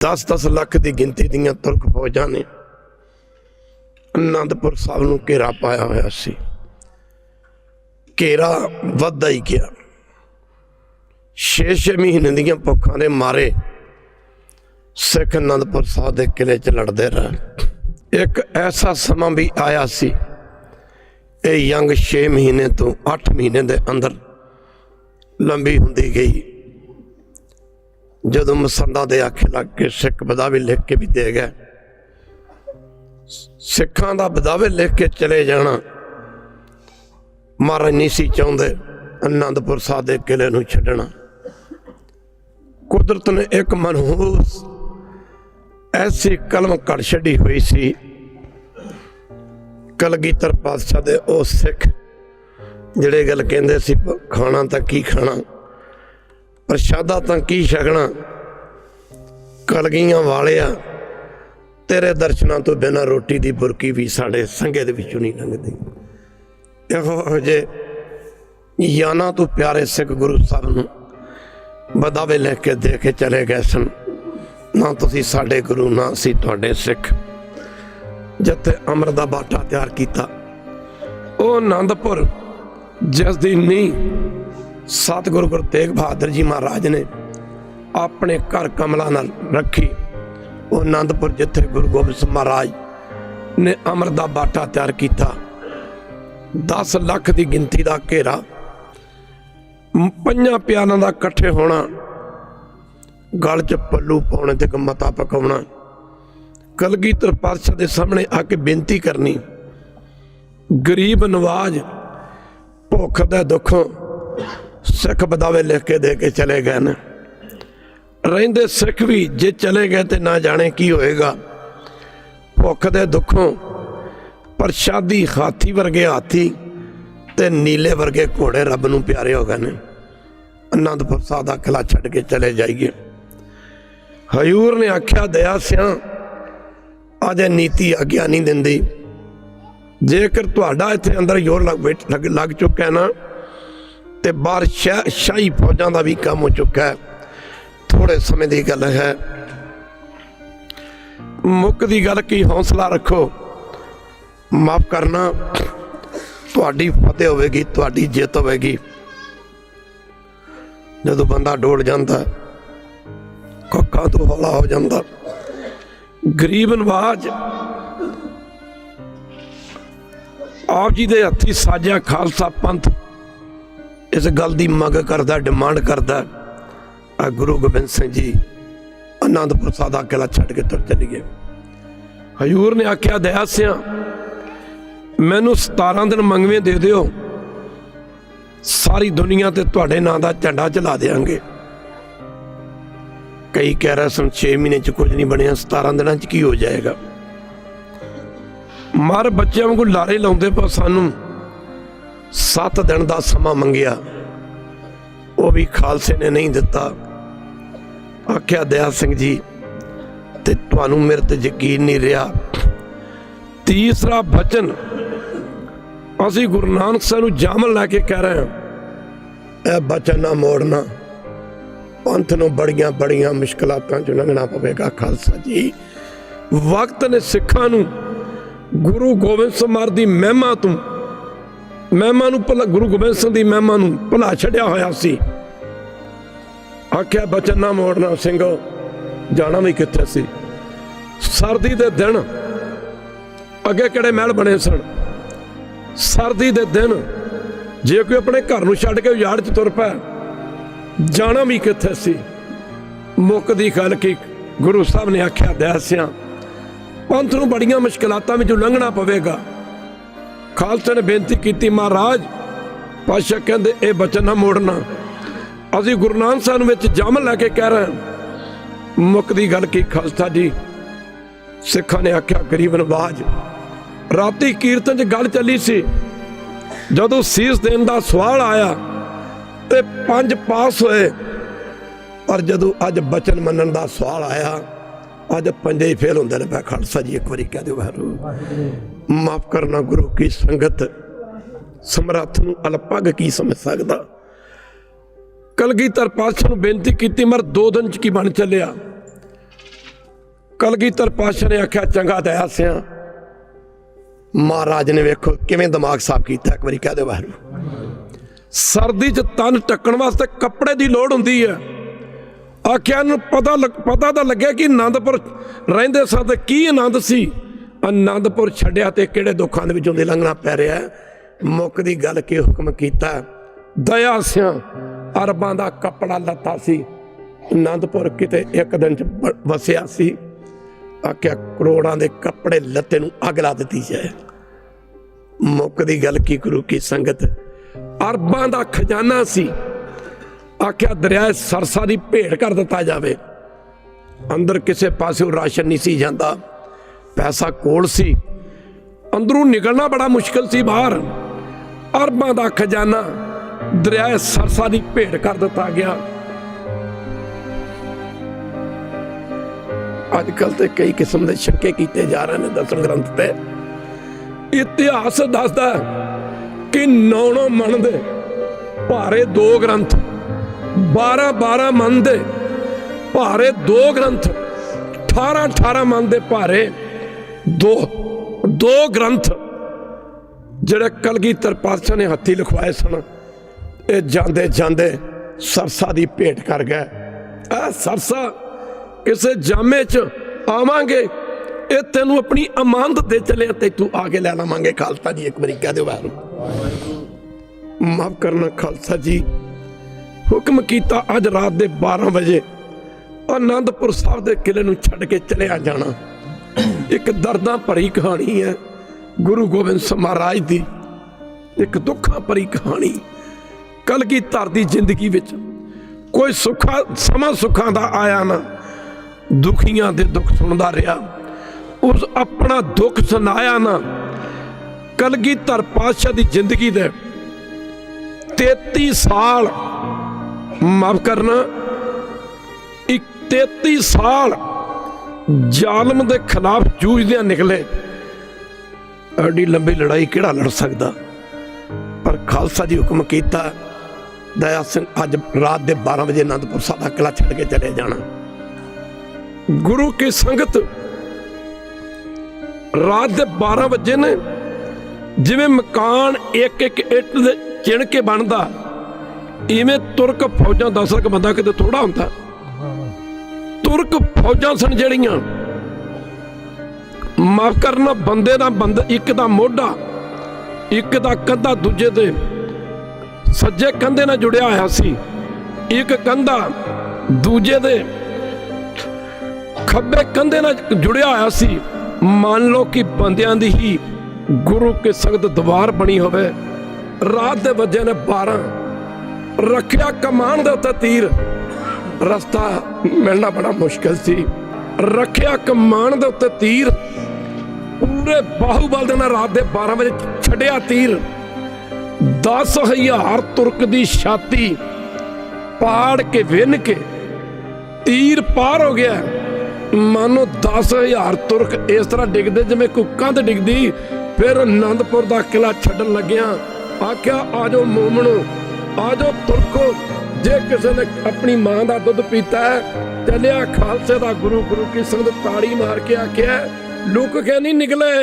10-10 ਲੱਖ ਦੀ ਗਿਣਤੀ ਦੀਆਂ ਤੁਰਕ ਫੌਜਾਂ ਨੇ ਅਨੰਦਪੁਰ ਸਾਹਿਬ ਨੂੰ ਘੇਰਾ ਪਾਇਆ ਹੋਇਆ ਸੀ। ਘੇਰਾ ਵੱਧਦਾ ਹੀ ਗਿਆ। 6-6 ਮਹੀਨੇ ਦੀਆਂ ਭੁੱਖਾਂ ਦੇ ਮਾਰੇ ਸਿੱਖ ਅਨੰਦਪੁਰ ਸਾਹਿਬ ਦੇ ਕਿਲੇ 'ਚ ਲੜਦੇ ਰਹੇ। ਇੱਕ ਐਸਾ ਸਮਾਂ ਵੀ ਆਇਆ ਸੀ, ਇਹ ਯੰਗ 6 ਮਹੀਨੇ ਤੋਂ 8 ਮਹੀਨੇ ਦੇ ਅੰਦਰ ਲੰਬੀ ਹੁੰਦੀ ਗਈ। ਜਦੋਂ ਮਸੰਦਾਂ ਦੇ ਆਖੇ ਲੱਗ ਕੇ ਸਿੱਖ ਬਦਾਵੇ ਲਿਖ ਕੇ ਵੀ ਦੇ ਗਏ, ਸਿੱਖਾਂ ਦਾ ਬਦਾਵੇ ਲਿਖ ਕੇ ਚਲੇ ਜਾਣਾ, ਮਹਾਰਾਜ ਨਹੀਂ ਸੀ ਚਾਹੁੰਦੇ ਅਨੰਦਪੁਰ ਸਾਹਿਬ ਦੇ ਕਿਲੇ ਨੂੰ ਛੱਡਣਾ। ਕੁਦਰਤ ਨੇ ਇੱਕ ਮਨਹੂਸ ਐਸੀ ਕਲਮ ਘੜ ਛੱਡੀ ਹੋਈ ਸੀ, ਕਲਗੀਧਰ ਪਾਤਸ਼ਾਹ ਦੇ ਉਹ ਸਿੱਖ, ਜਿਹੜੇ ਗੱਲ ਕਹਿੰਦੇ ਸੀ, ਖਾਣਾ ਤਾਂ ਕੀ ਖਾਣਾ? ਪ੍ਰਸ਼ਾਦਾ ਤਾਂ ਕੀ ਛਕਣਾ? ਕਲਗੀਆਂ ਵਾਲਿਆ, ਤੇਰੇ ਦਰਸ਼ਨਾਂ ਤੋਂ ਬਿਨਾਂ ਰੋਟੀ ਦੀ ਬੁਰਕੀ ਵੀ ਸਾਡੇ ਸੰਗੇ ਦੇ ਵਿੱਚੋਂ ਨਹੀਂ ਲੰਘਦੀ। ਇਹੋ ਜੇ ਯਾਨਾ ਤੋਂ ਪਿਆਰੇ ਸਿੱਖ ਗੁਰੂ ਸਾਹਿਬ ਨੂੰ ਬਦਾਵੇ ਲੈ ਕੇ ਦੇ ਕੇ ਚਲੇ ਗਏ ਸਨ। ਨਾ ਤੁਸੀਂ ਸਾਡੇ ਗੁਰੂ, ਨਾ ਅਸੀਂ ਤੁਹਾਡੇ ਸਿੱਖ। ਜਿੱਥੇ ਅੰਮ੍ਰਿਤ ਦਾ ਬਾਟਾ ਤਿਆਰ ਕੀਤਾ, ਉਹ ਆਨੰਦਪੁਰ ਜਿਸ ਦੀ ਨੀਂਹ ਸਤਿਗੁਰੂ ਗੁਰੂ ਤੇਗ ਬਹਾਦਰ ਜੀ ਮਹਾਰਾਜ ਨੇ ਆਪਣੇ ਘਰ ਕਮਲਾ ਨਾਲ ਰੱਖੀ। ਉਹ ਆਨੰਦਪੁਰ ਜਿੱਥੇ ਗੁਰੂ ਗੋਬਿੰਦ ਸਿੰਘ ਮਹਾਰਾਜ ਨੇ ਅੰਮ੍ਰਿਤ ਦਾ ਬਾਟਾ ਤਿਆਰ ਕੀਤਾ। 10 ਲੱਖ ਦੀ ਗਿਣਤੀ ਦਾ ਘੇਰਾ। ਪੰਜਾਂ ਪਿਆਰਾਂ ਦਾ ਇਕੱਠੇ ਹੋਣਾ। ਗਲ 'ਚ ਪੱਲੂ ਪਾਉਣੇ ਤੇ ਮਤਾ ਪਕਾਉਣਾ। ਕਲਗੀਧਰ ਪਾਤਸ਼ਾਹ ਦੇ ਸਾਹਮਣੇ ਆ ਕੇ ਬੇਨਤੀ ਕਰਨੀ। ਗਰੀਬ ਨਵਾਜ, ਭੁੱਖ ਦੇ ਦੁੱਖੋਂ। ਸਿੱਖ ਬਦਾਵੇ ਲਿਖ ਕੇ ਦੇ ਕੇ ਚਲੇ ਗਏ ਨੇ। ਰਹਿੰਦੇ ਸਿੱਖ ਵੀ ਜੇ ਚਲੇ ਗਏ ਤੇ ਨਾ ਜਾਣੇ ਕੀ ਹੋਏਗਾ। ਭੁੱਖ ਦੇ ਦੁੱਖੋਂ ਪ੍ਰਸ਼ਾਦੀ ਹਾਥੀ ਵਰਗੇ ਹਾਥੀ ਤੇ ਨੀਲੇ ਵਰਗੇ ਘੋੜੇ ਰੱਬ ਨੂੰ ਪਿਆਰੇ ਹੋ ਗਏ ਨੇ। ਆਨੰਦਪੁਰ ਸਾਹਿਬ ਦਾ ਕਿਲਾ ਛੱਡ ਕੇ ਚਲੇ ਜਾਈਏ। ਹਯੂਰ ਨੇ ਆਖਿਆ, ਦਇਆ ਸਿਆਂ, ਅਜੇ ਨੀਤੀ ਆਗਿਆ ਨਹੀਂ ਦਿੰਦੀ। ਜੇਕਰ ਤੁਹਾਡਾ ਇੱਥੇ ਅੰਦਰ ਜ਼ੋਰ ਲੱਗ ਲੱਗ ਲੱਗ ਚੁੱਕਾ ਹੈ ਨਾ ਤੇ ਬਾਹਰ ਸ਼ਾ- ਸ਼ਾਹੀ ਫੌਜਾਂ ਦਾ ਵੀ ਕੰਮ ਹੋ ਚੁੱਕਾ ਹੈ। ਥੋੜੇ ਸਮੇਂ ਦੀ ਗੱਲ ਹੈ। ਮੁੱਕ ਦੀ ਗੱਲ ਕੀ, ਹੌਸਲਾ ਰੱਖੋ। ਮਾਫ ਕਰਨਾ, ਤੁਹਾਡੀ ਫਤਿਹ ਹੋਵੇਗੀ, ਤੁਹਾਡੀ ਜਿੱਤ ਹੋਵੇਗੀ। ਜਦੋਂ ਬੰਦਾ ਡੋਲ ਜਾਂਦਾ ਕੱਕਾ ਤੋਂ ਹੌਲਾ ਹੋ ਜਾਂਦਾ। ਗਰੀਬ ਨਵਾਜ, ਆਪ ਜੀ ਦੇ ਹੱਥੀ ਸਾਜਿਆ ਖਾਲਸਾ ਪੰਥ ਇਸ ਗੱਲ ਦੀ ਮੰਗ ਕਰਦਾ, ਡਿਮਾਂਡ ਕਰਦਾ, ਆ ਗੁਰੂ ਗੋਬਿੰਦ ਸਿੰਘ ਜੀ ਆਨੰਦਪੁਰ ਸਾਹਿਬ ਦਾ ਕਿਲਾ ਛੱਡ ਕੇ ਤੁਰ ਚਲੇ ਗਏ। ਹਯੂਰ ਨੇ ਆਖਿਆ, ਦਇਆ ਸਿਆਂ, ਮੈਨੂੰ 17 ਦਿਨ ਮੰਗਵੇਂ ਦੇ ਦਿਓ, ਸਾਰੀ ਦੁਨੀਆ ਤੇ ਤੁਹਾਡੇ ਨਾਂ ਦਾ ਝੰਡਾ ਚਲਾ ਦੇਾਂਗੇ ਕਈ ਕਹਿ ਰਹੇ ਸਨ 6 ਮਹੀਨੇ ਚ ਕੁਝ ਨਹੀਂ ਬਣਿਆ 17 ਦਿਨਾਂ ਚ ਕੀ ਹੋ ਜਾਏਗਾ। ਮਰ ਬੱਚਿਆਂ ਵਾਂਗੂ ਲਾਰੇ ਲਾਉਂਦੇ ਪਰ ਸਾਨੂੰ। 7 ਦਿਨ ਦਾ ਸਮਾਂ ਮੰਗਿਆ। ਉਹ ਵੀ ਖਾਲਸੇ ਨੇ ਨਹੀਂ ਦਿੱਤਾ। ਆਖਿਆ, ਦਇਆ ਸਿੰਘ ਜੀ, ਤੇ ਤੁਹਾਨੂੰ ਮੇਰੇ ਤੇ ਯਕੀਨ ਨਹੀਂ ਰਿਹਾ। ਤੀਸਰਾ ਬਚਨ, ਅਸੀਂ ਗੁਰੂ ਨਾਨਕ ਸਾਹਿਬ ਨੂੰ ਜਾਮਨ ਲੈ ਕੇ ਕਹਿ ਰਹੇ ਹਾਂ। ਇਹ ਬਚਨ ਨਾ ਮੋੜਨਾ। ਪੰਥ ਨੂੰ ਬੜੀਆਂ ਬੜੀਆਂ ਮੁਸ਼ਕਲਾਤਾਂ ਚੋਂ ਲੰਘਣਾ ਪਵੇਗਾ, ਖਾਲਸਾ ਜੀ। ਵਕਤ ਨੇ ਸਿੱਖਾਂ ਨੂੰ ਗੁਰੂ ਗੋਬਿੰਦ ਸਿੰਘ ਦੀ ਮਹਿਮਾ ਤੋਂ ਮਹਿਮਾ ਨੂੰ ਭਲਾ, ਗੁਰੂ ਗੋਬਿੰਦ ਸਿੰਘ ਦੀ ਮਹਿਮਾ ਨੂੰ ਭਲਾ ਛੱਡਿਆ ਹੋਇਆ ਸੀ। ਆਖਿਆ, ਬਚਨ ਨਾ ਮੋੜਨਾ ਸਿੰਘ, ਜਾਣਾ ਵੀ ਕਿੱਥੇ ਸੀ? ਸਰਦੀ ਦੇ ਦਿਨ ਅੱਗੇ ਕਿਹੜੇ ਮਹਿਲ ਬਣੇ ਸਨ? ਸਰਦੀ ਦੇ ਦਿਨ ਜੇ ਕੋਈ ਆਪਣੇ ਘਰ ਨੂੰ ਛੱਡ ਕੇ ਉਜਾੜ 'ਚ ਤੁਰ ਪੈ, ਜਾਣਾ ਵੀ ਕਿੱਥੇ ਸੀ? ਮੁੱਕ ਦੀ ਗੱਲ ਕੀ ਗੁਰੂ ਸਾਹਿਬ ਨੇ ਆਖਿਆ ਦਇਆਸਿਆਂ ਪੰਥ ਨੂੰ ਬੜੀਆਂ ਮੁਸ਼ਕਲਾਤਾਂ ਵਿੱਚੋਂ ਲੰਘਣਾ ਪਵੇਗਾ। ਖਾਲਸਾ ਨੇ ਬੇਨਤੀ ਕੀਤੀ, ਮਹਾਰਾਜ ਪਾਸ਼ਾ ਕਹਿੰਦੇ, ਇਹ ਬਚਨ ਨਾ ਮੋੜਨਾ। ਅਸੀਂ ਗੁਰੂ ਨਾਨਕ ਸਾਹਿਬ ਵਿੱਚ ਜੰਮ ਲੈ ਕੇ ਕਹਿ ਰਹੇ ਹਾਂ। ਮੁੱਕ ਦੀ ਗੱਲ ਕੀ, ਖਾਲਸਾ ਜੀ? ਸਿੱਖਾਂ ਨੇ ਆਖਿਆ, ਗਰੀਬ ਨਵਾਜ। ਰਾਤੀ ਕੀਰਤਨ 'ਚ ਗੱਲ ਚੱਲੀ ਸੀ। ਜਦੋਂ ਸੀਸ ਦੇਣ ਦਾ ਸਵਾਲ ਆਇਆ ਤੇ ਪੰਜ ਪਾਸ ਹੋਏ। ਪਰ ਜਦੋਂ ਅੱਜ ਬਚਨ ਮੰਨਣ ਦਾ ਸਵਾਲ ਆਇਆ ਅੱਜ ਪੰਜੇ ਫੇਲ ਹੁੰਦੇ ਨੇ, ਮੈਂ ਖਾਲਸਾ ਜੀ ਇੱਕ ਵਾਰੀ ਕਹਿ ਦਿਓ ਵਾਹਿਗੁਰੂ। ਮਾਫ ਕਰਨਾ ਗੁਰੂ ਕੀ ਸੰਗਤ, ਸਮਰੱਥ ਨੂੰ ਅਲਪਗ ਕੀ ਸਮਝ ਸਕਦਾ? ਕਲਗੀਧਰ ਪਾਤਸ਼ਾਹ ਨੂੰ ਬੇਨਤੀ ਕੀਤੀ, ਮਰ ਦੋ ਦਿਨ ਚ ਕੀ ਬਣ ਚੱਲਿਆ? ਕਲਗੀਧਰ ਪਾਸ਼ਾ ਨੇ ਆਖਿਆ, ਚੰਗਾ ਦਇਆ ਸਿਆ। ਮਹਾਰਾਜ ਨੇ ਵੇਖੋ ਕਿਵੇਂ ਦਿਮਾਗ ਸਾਫ਼ ਕੀਤਾ, ਇੱਕ ਵਾਰੀ ਕਹਿ ਦਿਓ ਵਾਹਿਗੁਰੂ। ਸਰਦੀ 'ਚ ਤਨ ਟੱਕਣ ਵਾਸਤੇ ਕੱਪੜੇ ਦੀ ਲੋੜ ਹੁੰਦੀ ਹੈ। ਆਖਿਆ ਨੂੰ ਪਤਾ ਪਤਾ ਤਾਂ ਲੱਗਿਆ ਕਿ ਆਨੰਦਪੁਰ ਰਹਿੰਦੇ ਸਾਂ ਕੀ ਆਨੰਦ ਸੀ। ਆਨੰਦਪੁਰ ਛੱਡਿਆ ਤੇ ਕਿਹੜੇ ਦੁੱਖਾਂ ਦੇ ਵਿੱਚੋਂ ਦੀ ਲੰਘਣਾ ਪੈ ਰਿਹਾ ਮੁੱਕ ਦੀ ਗੱਲ ਕੀ ਹੁਕਮ ਕੀਤਾ? ਦਇਆ ਸਿਆ, ਅਰਬਾਂ ਦਾ ਕੱਪੜਾ ਲੱਤਾ ਸੀ। ਆਨੰਦਪੁਰ ਕਿਤੇ ਇੱਕ ਦਿਨ ਚ ਵਸਿਆ ਸੀ। ਆਖਿਆ ਕਰੋੜਾਂ ਦੇ ਕੱਪੜੇ ਲੱਤੇ ਨੂੰ ਅੱਗ ਲਾ ਦਿੱਤੀ ਜਾਏ। ਮੁੱਕ ਦੀ ਗੱਲ ਕੀ ਕਰੂ ਕੀ ਸੰਗਤ? ਅਰਬਾਂ ਦਾ ਖਜ਼ਾਨਾ ਸੀ। ਆਖਿਆ ਦਰਿਆ ਸਰਸਾ ਦੀ ਭੇਟ ਕਰ ਦਿੱਤਾ ਜਾਵੇ। ਅੰਦਰ ਕਿਸੇ ਪਾਸਿਓਂ ਰਾਸ਼ਨ ਨਹੀਂ ਸੀ ਜਾਂਦਾ। ਪੈਸਾ ਕੋਲ ਸੀ। ਅੰਦਰੋਂ ਨਿਕਲਣਾ ਬੜਾ ਮੁਸ਼ਕਲ ਸੀ ਬਾਹਰ। ਅਰਬਾਂ ਦਾ ਖਜ਼ਾਨਾ ਦਰਿਆ ਸਰਸਾ ਦੀ ਭੇਟ ਕਰ ਦਿੱਤਾ ਗਿਆ। ਅੱਜ ਕੱਲ ਤੇ ਕਈ ਕਿਸਮ ਦੇ ਸ਼ੱਕੇ ਕੀਤੇ ਜਾ ਰਹੇ ਨੇ ਦਸਮ ਗ੍ਰੰਥ ਤੇ। ਇਤਿਹਾਸ ਦੱਸਦਾ ਕਿ ਨੌ-ਨੌ ਮਨ ਦੇ ਭਾਰੇ ਦੋ ਗ੍ਰੰਥ 12 12 ਮਨ ਦੇ ਭਾਰੇ ਦੋ ਗ੍ਰੰਥ 18 18 ਮਨ ਦੇ ਭਾਰੇ ਦੋ ਦੋ ਗ੍ਰੰਥ ਜਿਹੜੇ ਕਲਗੀਧਰ ਪਾਤਸ਼ਾਹ ਨੇ ਹੱਥੀ ਲਿਖਵਾਏ ਸਨ। ਇਹ ਜਾਂਦੇ ਜਾਂਦੇ ਸਰਸਾ ਦੀ ਭੇਟ ਕਰ ਗਏ। ਆ ਸਰਸਾ, ਕਿਸੇ ਜਾਮੇ 'ਚ ਆਵਾਂਗੇ, ਇਹ ਤੈਨੂੰ ਆਪਣੀ ਅਮਾਨਤ ਦੇ ਚੱਲਿਆ ਤੇ ਤੂੰ ਆ ਕੇ ਲੈ ਲਵਾਂਗੇ। ਖਾਲਸਾ ਜੀ, ਇੱਕ ਵਾਰੀ ਕਹਿ ਦਿਓ ਬਾਹਰ ਮਾਫ ਕਰਨਾ, ਖਾਲਸਾ ਜੀ। ਹੁਕਮ ਕੀਤਾ ਅੱਜ ਰਾਤ ਦੇ 12 ਵਜੇ ਆਨੰਦਪੁਰ ਸਾਹਿਬ ਦੇ ਕਿਲੇ ਨੂੰ ਛੱਡ ਕੇ ਚਲਿਆ ਜਾਣਾ। ਇੱਕ ਦਰਦਾਂ ਭਰੀ ਕਹਾਣੀ ਹੈ, ਗੁਰੂ ਗੋਬਿੰਦ ਸਿੰਘ ਮਹਾਰਾਜ ਦੀ। ਇੱਕ ਦੁੱਖਾਂ ਭਰੀ ਕਹਾਣੀ ਕਲਗੀਧਰ ਦੀ ਜ਼ਿੰਦਗੀ ਵਿੱਚ ਕੋਈ ਸੁੱਖਾ, ਸਮਾਂ ਸੁੱਖਾਂ ਦਾ ਆਇਆ ਨਾ, ਦੁਖੀਆਂ ਦੇ ਦੁੱਖ ਸੁਣਦਾ ਰਿਹਾ। ਉਸ ਆਪਣਾ ਦੁੱਖ ਸੁਣਾਇਆ ਨਾ ਕਲਗੀਧਰ ਪਾਤਸ਼ਾਹ ਦੀ ਜ਼ਿੰਦਗੀ ਦੇ 33 ਸਾਲ ਮਾਫ ਕਰਨਾ। ਇੱਕ 33 ਸਾਲ ਜ਼ਾਲਮ ਦੇ ਖਿਲਾਫ ਜੂਝਦਿਆਂ ਨਿਕਲੇ। ਐਡੀ ਲੰਬੀ ਲੜਾਈ ਕਿਹੜਾ ਲੜ ਸਕਦਾ? ਪਰ ਖਾਲਸਾ ਜੀ ਹੁਕਮ ਕੀਤਾ, ਦਇਆ ਸਿੰਘ ਅੱਜ ਰਾਤ ਦੇ 12 ਵਜੇ ਅਨੰਦਪੁਰ ਸਾਹਿਬ ਦਾ ਕਿਲਾ ਛੱਡ ਕੇ ਚਲੇ ਜਾਣਾ। ਗੁਰੂ ਕੀ ਸੰਗਤ ਰਾਤ ਦੇ 12 ਵਜੇ ਨੇ, ਜਿਵੇਂ ਮਕਾਨ ਇੱਕ ਇੱਕ ਇੱਟ ਦੇ ਚਿਣ ਕੇ ਬਣਦਾ ਇਵੇਂ ਤੁਰਕ ਫੌਜਾਂ 10 ਲੱਖ ਬੰਦਾ ਕਿਤੇ ਥੋੜਾ ਹੁੰਦਾ। ਤੁਰਕ ਫੌਜਾਂ ਸਨ ਜਿਹੜੀਆਂ ਮਾਫ ਕਰਨਾ ਬੰਦੇ ਦਾ ਬੰਦ, ਇੱਕ ਦਾ ਮੋਢਾ, ਇੱਕ ਦਾ ਕੰਧਾ ਦੂਜੇ ਦੇ ਸੱਜੇ ਕੰਧੇ ਨਾਲ ਜੁੜਿਆ ਹੋਇਆ ਸੀ। ਇੱਕ ਕੰਧਾ ਦੂਜੇ ਦੇ ਖੱਬੇ ਕੰਧੇ ਨਾਲ ਜੁੜਿਆ ਹੋਇਆ ਸੀ। ਮੰਨ ਲਓ ਕਿ ਬੰਦਿਆਂ ਦੀ ਹੀ ਗੁਰੂ ਕੇ ਸੰਗਤ ਦਵਾਰ ਬਣੀ ਹੋਵੇ। ਰਾਤ ਦੇ ਵਜੇ ਨੇ 12 ਰੱਖਿਆ ਕਮਾਨ ਦੇ ਉੱਤੇ ਤੀਰ। ਰਸਤਾ ਮਿਲਣਾ ਬੜਾ ਮੁਸ਼ਕਲ ਸੀ। ਰੱਖਿਆ ਕਮਾਨ ਦੇ ਉੱਤੇ ਤੀਰ। ਪੂਰੇ ਬਾਹੂਬਲ ਦੇ ਨਾਲ ਰਾਤ ਦੇ 12 ਵਜੇ ਛੱਡਿਆ ਤੀਰ। 10000 ਤੁਰਕ ਦੀ ਛਾਤੀ ਪਾੜ ਕੇ ਵਿੰਨ ਕੇ ਤੀਰ ਪਾਰ ਹੋ ਗਿਆ। ਮਾਨੋ 10000 ਤੁਰਕ ਇਸ ਤਰ੍ਹਾਂ ਡਿੱਗਦੇ ਜਿਵੇਂ ਕੁੱਕਾਂ ਤੇ ਡਿੱਗਦੀ। ਫਿਰ ਅਨੰਦਪੁਰ ਦਾ ਕਿਲਾ ਛੱਡਣ ਲੱਗਿਆ। ਆਖਿਆ ਆਜੋ ਮੋਮਣੋ ਆਜੋ ਤੁਰਕੋ, ਜੇ ਕਿਸੇ ਨੇ ਆਪਣੀ ਮਾਂ ਦਾ ਦੁੱਧ ਪੀਤਾ ਹੈ, ਚੱਲਿਆ ਖਾਲਸੇ ਦਾ ਗੁਰੂ ਗੁਰੂ ਕੀ ਸੰਗਤ ਤਾੜੀ ਮਾਰ ਕੇ ਆਖਿਆ, ਲੁਕ ਕੇ ਨਹੀਂ ਨਿਕਲੇ।